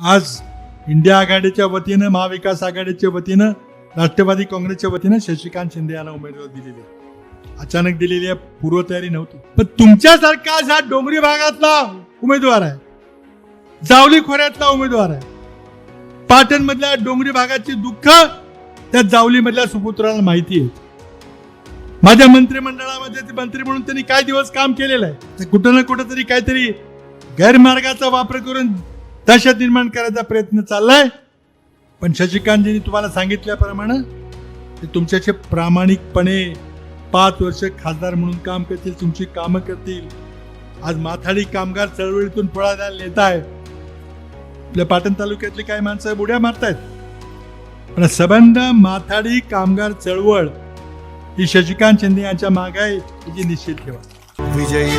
आज इंडिया आघाडीच्या वतीनं महाविकास आघाडीच्या वतीनं राष्ट्रवादी काँग्रेसच्या वतीनं शशिकांत शिंदे यांना उमेदवार दिलेली आहे. अचानक दिलेली आहे पूर्वतयारी नव्हती. पण तुमच्यासारखा आज हा डोंगरी भागातला उमेदवार आहे. जावली खोऱ्यातला उमेदवार आहे. पाटण मधल्या डोंगरी भागाची दुःख त्या जावली मधल्या सुपुत्राला माहिती आहे. माझ्या मंत्रिमंडळामध्ये ते मंत्री म्हणून त्यांनी काय दिवस काम केलेलं आहे? कुठं ना कुठं तरी काहीतरी गैरमार्गाचा वापर करून दहशत निर्माण करायचा प्रयत्न चाललाय. पण शशिकांतजींनी तुम्हाला सांगितल्याप्रमाणे ते तुमच्याशी प्रामाणिकपणे पाच वर्ष खासदार म्हणून काम करतील तुमची कामं करतील. आज माथाडी कामगार चळवळीतून पळायला नेत आहे आपल्या पाटण तालुक्यातली काही माणसं बुड्या मारतायत. पण सबंध माथाडी कामगार चळवळ ही शशिकांत शिंदे यांच्या मागे आहे याची निश्चित ठेवा. विजयी